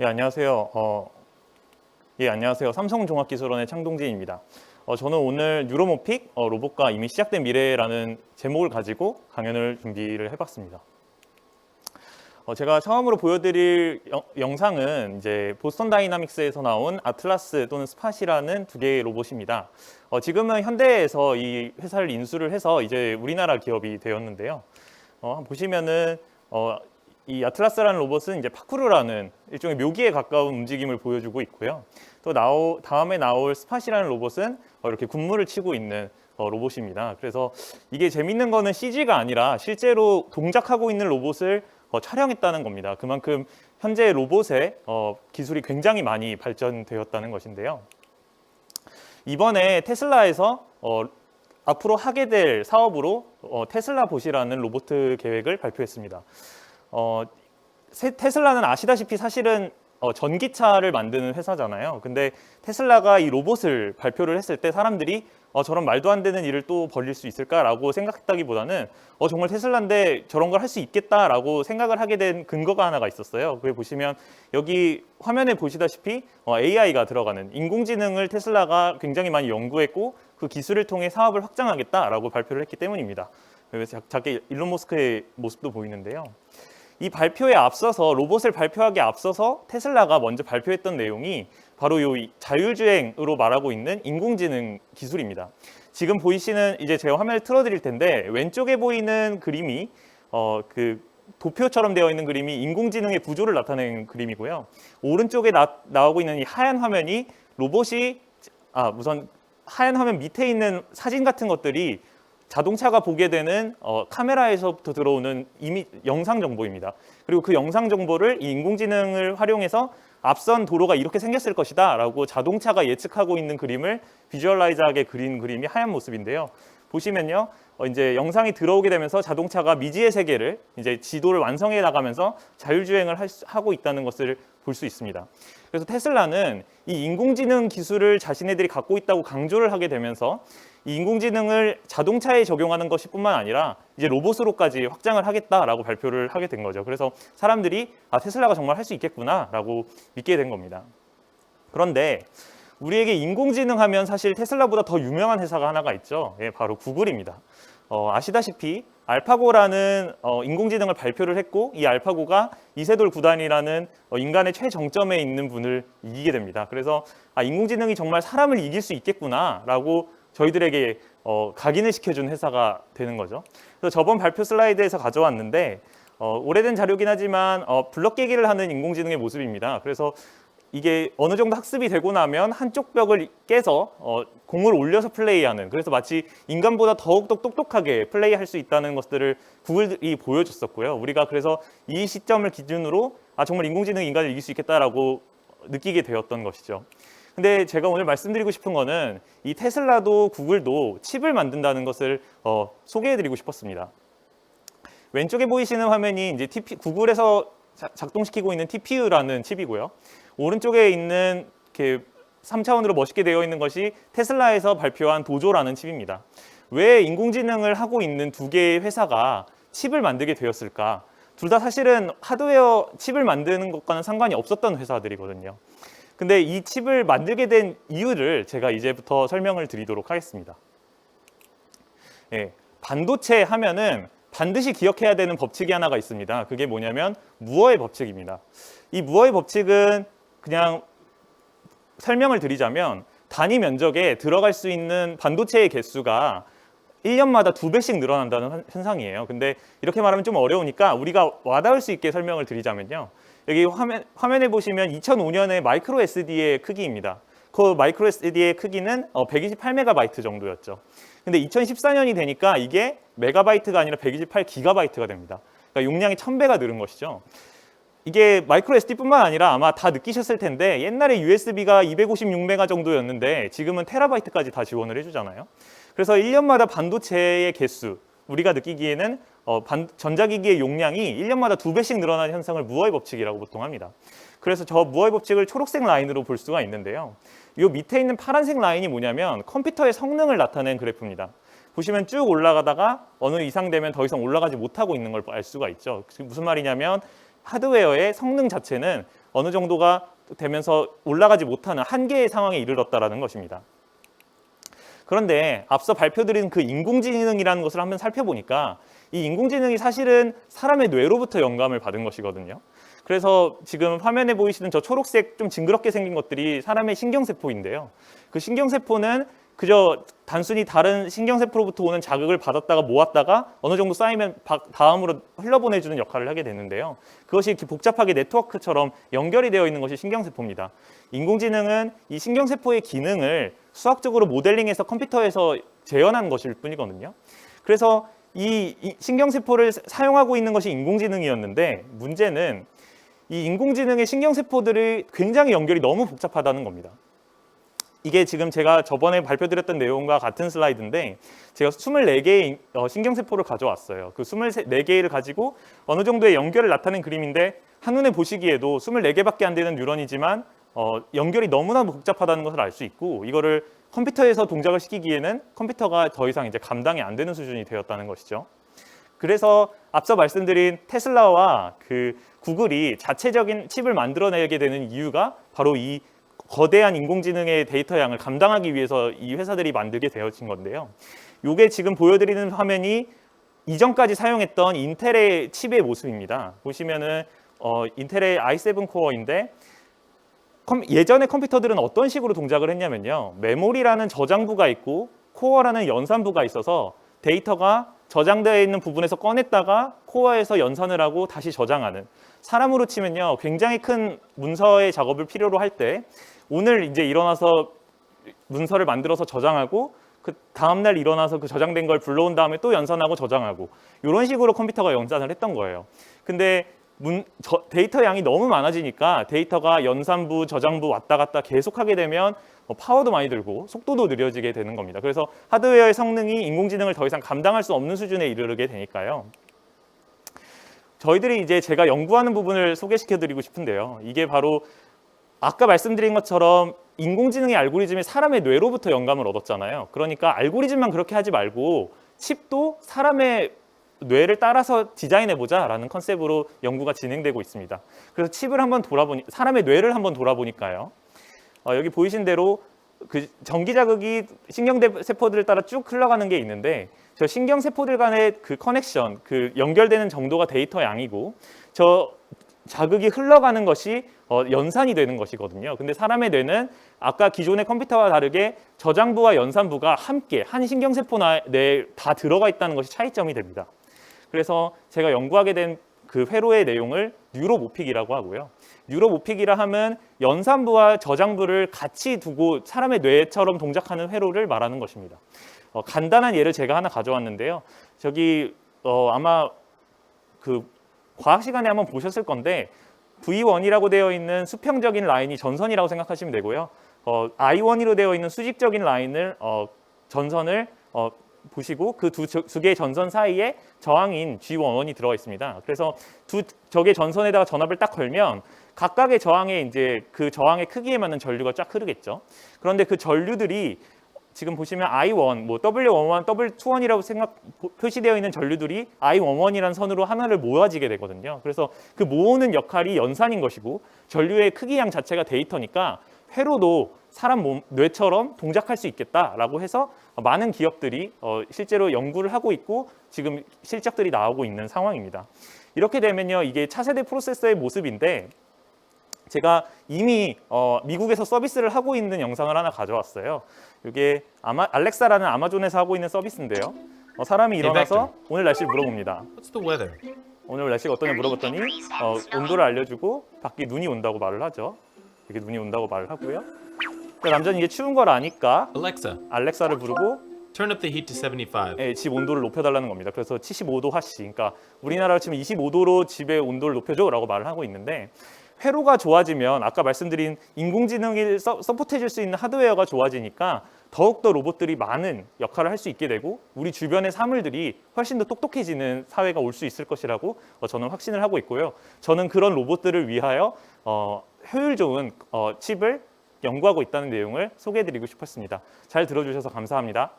예, 안녕하세요. 어, 예, 안녕하세요. 삼성종합기술원의 창동진입니다. 어, 저는 오늘 뉴로모픽 어, 로봇과 이미 시작된 미래라는 제목을 가지고 강연을 준비를 해봤습니다. 어, 제가 처음으로 보여드릴 영, 영상은 이제 보스턴 다이나믹스에서 나온 아틀라스 또는 스팟이라는 두 개의 로봇입니다. 어, 지금은 현대에서 이 회사를 인수를 해서 이제 우리나라 기업이 되었는데요. 어, 보시면은 어, 이 아틀라스라는 로봇은 이제 파쿠르라는 일종의 묘기에 가까운 움직임을 보여주고 있고요. 또 나오, 다음에 나올 스팟이라는 로봇은 어, 이렇게 군무를 치고 있는 어, 로봇입니다. 그래서 이게 재밌는 거는 CG가 아니라 실제로 동작하고 있는 로봇을 어, 촬영했다는 겁니다. 그만큼 현재 로봇의 어, 기술이 굉장히 많이 발전되었다는 것인데요. 이번에 테슬라에서 어, 앞으로 하게 될 사업으로 어, 테슬라 보시라는 로봇 계획을 발표했습니다. 어, 세- 테슬라는 아시다시피 사실은 어, 전기차를 만드는 회사잖아요. 근데 테슬라가 이 로봇을 발표를 했을 때 사람들이 어, 저런 말도 안 되는 일을 또 벌릴 수 있을까라고 생각했다기보다는 어, 정말 테슬라인데 저런 걸 할 수 있겠다라고 생각을 하게 된 근거가 하나가 있었어요. 그게 보시면 여기 화면에 보시다시피 어, AI가 들어가는 인공지능을 테슬라가 굉장히 많이 연구했고 그 기술을 통해 사업을 확장하겠다라고 발표를 했기 때문입니다. 그래서 작- 작게 일론 머스크의 모습도 보이는데요. 이 발표에 앞서서 로봇을 발표하기에 앞서서 테슬라가 먼저 발표했던 내용이 바로 이 자율주행으로 말하고 있는 인공지능 기술입니다. 지금 보이시는 이제 제가 화면을 틀어드릴 텐데 왼쪽에 보이는 그림이 어 그 도표처럼 되어 있는 그림이 인공지능의 구조를 나타내는 그림이고요. 오른쪽에 나, 나오고 있는 이 하얀 화면이 로봇이 아 우선 하얀 화면 밑에 있는 사진 같은 것들이 자동차가 보게 되는 어, 카메라에서부터 들어오는 이미 영상 정보입니다. 그리고 그 영상 정보를 이 인공지능을 활용해서 앞선 도로가 이렇게 생겼을 것이다 라고 자동차가 예측하고 있는 그림을 비주얼라이즈하게 그린 그림이 하얀 모습인데요. 보시면요, 어, 이제 영상이 들어오게 되면서 자동차가 미지의 세계를 이제 지도를 완성해 나가면서 자율주행을 할 수- 하고 있다는 것을 볼 수 있습니다. 그래서 테슬라는 이 인공지능 기술을 자신네들이 갖고 있다고 강조를 하게 되면서 이 인공지능을 자동차에 적용하는 것이 뿐만 아니라 이제 로봇으로까지 확장을 하겠다라고 발표를 하게 된 거죠. 그래서 사람들이 아 테슬라가 정말 할 수 있겠구나라고 믿게 된 겁니다. 그런데 우리에게 인공지능 하면 사실 테슬라보다 더 유명한 회사가 하나가 있죠. 예, 바로 구글입니다. 어, 아시다시피 알파고라는 어, 인공지능을 발표를 했고 이 알파고가 이세돌 구단이라는 어, 인간의 최정점에 있는 분을 이기게 됩니다. 그래서 아, 인공지능이 정말 사람을 이길 수 있겠구나라고 저희들에게 어, 각인을 시켜준 회사가 되는 거죠. 그래서 저번 발표 슬라이드에서 가져왔는데 어, 오래된 자료긴 하지만 어, 블럭 깨기를 하는 인공지능의 모습입니다. 그래서 이게 어느 정도 학습이 되고 나면 한쪽 벽을 깨서 어, 공을 올려서 플레이하는 그래서 마치 인간보다 더욱더 똑똑하게 플레이할 수 있다는 것들을 구글이 보여줬었고요. 우리가 그래서 이 시점을 기준으로 아 정말 인공지능이 인간을 이길 수 있겠다라고 느끼게 되었던 것이죠. 근데 제가 오늘 말씀드리고 싶은 거는 이 테슬라도 구글도 칩을 만든다는 것을 어, 소개해드리고 싶었습니다. 왼쪽에 보이시는 화면이 이제 TP, 구글에서 자- 작동시키고 있는 TPU라는 칩이고요. 오른쪽에 있는 이렇게 3차원으로 멋있게 되어 있는 것이 테슬라에서 발표한 도조라는 칩입니다. 왜 인공지능을 하고 있는 두 개의 회사가 칩을 만들게 되었을까? 둘 다 사실은 하드웨어 칩을 만드는 것과는 상관이 없었던 회사들이거든요. 근데 이 칩을 만들게 된 이유를 제가 이제부터 설명을 드리도록 하겠습니다. 예, 반도체 하면은 반드시 기억해야 되는 법칙이 하나가 있습니다. 그게 뭐냐면 무어의 법칙입니다. 이 무어의 법칙은 그냥 설명을 드리자면 단위 면적에 들어갈 수 있는 반도체의 개수가 1년마다 두 배씩 늘어난다는 현- 현상이에요. 근데 이렇게 말하면 좀 어려우니까 우리가 와닿을 수 있게 설명을 드리자면요. 여기 화면, 화면에 보시면 2005년에 마이크로 SD의 크기입니다. 그 마이크로 SD의 크기는 128메가바이트 정도였죠. 근데 2014년이 되니까 이게 메가바이트가 아니라 128기가바이트가 됩니다. 그러니까 용량이 1000배가 늘은 것이죠. 이게 마이크로 SD뿐만 아니라 아마 다 느끼셨을 텐데 옛날에 USB가 256메가 정도였는데 지금은 테라바이트까지 다 지원을 해주잖아요. 그래서 1년마다 반도체의 개수 우리가 느끼기에는 어, 반- 전자기기의 용량이 1년마다 두 배씩 늘어나는 현상을 무어의 법칙이라고 보통 합니다. 그래서 저 무어의 법칙을 초록색 라인으로 볼 수가 있는데요. 이 밑에 있는 파란색 라인이 뭐냐면 컴퓨터의 성능을 나타낸 그래프입니다. 보시면 쭉 올라가다가 어느 이상 되면 더 이상 올라가지 못하고 있는 걸 알 수가 있죠. 무슨 말이냐면 하드웨어의 성능 자체는 어느 정도가 되면서 올라가지 못하는 한계의 상황에 이르렀다라는 것입니다. 그런데 앞서 발표드린 그 인공지능이라는 것을 한번 살펴보니까 이 인공지능이 사실은 사람의 뇌로부터 영감을 받은 것이거든요. 그래서 지금 화면에 보이시는 저 초록색 좀 징그럽게 생긴 것들이 사람의 신경세포인데요. 그 신경세포는 그저 단순히 다른 신경세포로부터 오는 자극을 받았다가 모았다가 어느 정도 쌓이면 바- 다음으로 흘러보내주는 역할을 하게 되는데요. 그것이 이렇게 복잡하게 네트워크처럼 연결이 되어 있는 것이 신경세포입니다. 인공지능은 이 신경세포의 기능을 수학적으로 모델링해서 컴퓨터에서 재현한 것일 뿐이거든요. 그래서 이, 이 신경세포를 사- 사용하고 있는 것이 인공지능이었는데 문제는 이 인공지능의 신경세포들이 굉장히 연결이 너무 복잡하다는 겁니다. 이게 지금 제가 저번에 발표드렸던 내용과 같은 슬라이드인데 제가 24개의 어, 신경세포를 가져왔어요. 그 24개를 가지고 어느 정도의 연결을 나타낸 그림인데 한눈에 보시기에도 24개밖에 안 되는 뉴런이지만 어, 연결이 너무나 복잡하다는 것을 알 수 있고 이거를 컴퓨터에서 동작을 시키기에는 컴퓨터가 더 이상 이제 감당이 안 되는 수준이 되었다는 것이죠. 그래서 앞서 말씀드린 테슬라와 그 구글이 자체적인 칩을 만들어내게 되는 이유가 바로 이 거대한 인공지능의 데이터 양을 감당하기 위해서 이 회사들이 만들게 되어진 건데요. 이게 지금 보여드리는 화면이 이전까지 사용했던 인텔의 칩의 모습입니다. 보시면은 어, 인텔의 i7 코어인데 컴- 예전의 컴퓨터들은 어떤 식으로 동작을 했냐면요. 메모리라는 저장부가 있고 코어라는 연산부가 있어서 데이터가 저장되어 있는 부분에서 꺼냈다가 코어에서 연산을 하고 다시 저장하는 사람으로 치면요. 굉장히 큰 문서의 작업을 필요로 할 때 오늘 이제 일어나서 문서를 만들어서 저장하고 그 다음 날 일어나서 그 저장된 걸 불러온 다음에 또 연산하고 저장하고 이런 식으로 컴퓨터가 연산을 했던 거예요. 근데 문, 저- 데이터 양이 너무 많아지니까 데이터가 연산부, 저장부 왔다 갔다 계속하게 되면 뭐 파워도 많이 들고 속도도 느려지게 되는 겁니다. 그래서 하드웨어의 성능이 인공지능을 더 이상 감당할 수 없는 수준에 이르게 되니까요. 저희들이 이제 제가 연구하는 부분을 소개시켜 드리고 싶은데요. 이게 바로 아까 말씀드린 것처럼 인공지능의 알고리즘이 사람의 뇌로부터 영감을 얻었잖아요. 그러니까 알고리즘만 그렇게 하지 말고 칩도 사람의 뇌를 따라서 디자인해 보자라는 컨셉으로 연구가 진행되고 있습니다. 그래서 칩을 한번 돌아보니 사람의 뇌를 한번 돌아보니까요. 어, 여기 보이신 대로 그 전기 자극이 신경 세포들을 따라 쭉 흘러가는 게 있는데 저 신경 세포들 간의 그 커넥션, 그 연결되는 정도가 데이터 양이고 저 자극이 흘러가는 것이 어, 연산이 되는 것이거든요. 근데 사람의 뇌는 아까 기존의 컴퓨터와 다르게 저장부와 연산부가 함께 한 신경세포 내에 다 들어가 있다는 것이 차이점이 됩니다. 그래서 제가 연구하게 된 그 회로의 내용을 뉴로모픽이라고 하고요. 뉴로모픽이라 하면 연산부와 저장부를 같이 두고 사람의 뇌처럼 동작하는 회로를 말하는 것입니다. 어, 간단한 예를 제가 하나 가져왔는데요. 저기 어, 아마 그 과학 시간에 한번 보셨을 건데 V1이라고 되어 있는 수평적인 라인이 전선이라고 생각하시면 되고요. 어, I1으로 되어 있는 수직적인 라인을 어, 전선을 어, 보시고 그 두 개의 전선 사이에 저항인 G11이 들어가 있습니다. 그래서 두 적의 전선에다가 전압을 딱 걸면 각각의 저항에 이제 그 저항의 크기에 맞는 전류가 쫙 흐르겠죠. 그런데 그 전류들이 지금 보시면 I1, 뭐 W11, W21이라고 생각 보- 표시되어 있는 전류들이 I11이라는 선으로 하나를 모아지게 되거든요. 그래서 그 모으는 역할이 연산인 것이고 전류의 크기양 자체가 데이터니까 회로도 사람 몸 뇌처럼 동작할 수 있겠다라고 해서 많은 기업들이 어, 실제로 연구를 하고 있고 지금 실적들이 나오고 있는 상황입니다. 이렇게 되면요, 이게 차세대 프로세서의 모습인데 제가 이미 어, 미국에서 서비스를 하고 있는 영상을 하나 가져왔어요. 이게 아마 알렉사라는 아마존에서 하고 있는 서비스인데요. 어, 사람이 일어나서 오늘 날씨를 물어봅니다. What's the weather? 오늘 날씨가 어떠냐 물어봤더니 어, 온도를 알려주고 밖에 눈이 온다고 말을 하죠. 이렇게 눈이 온다고 말을 하고요. 그 남자는 이게 추운 걸 아니까 Alexa, 알렉사를 부르고 turn up the heat to 75. 예, 집 온도를 높여달라는 겁니다. 그래서 75도 화씨, 그러니까 우리나라로 치면 25도로 집의 온도를 높여줘라고 말을 하고 있는데 회로가 좋아지면 아까 말씀드린 인공지능이 서, 서포트해줄 수 있는 하드웨어가 좋아지니까 더욱더 로봇들이 많은 역할을 할 수 있게 되고 우리 주변의 사물들이 훨씬 더 똑똑해지는 사회가 올 수 있을 것이라고 어, 저는 확신을 하고 있고요. 저는 그런 로봇들을 위하여 어, 효율 좋은 어, 칩을 연구하고 있다는 내용을 소개해드리고 싶었습니다. 잘 들어주셔서 감사합니다.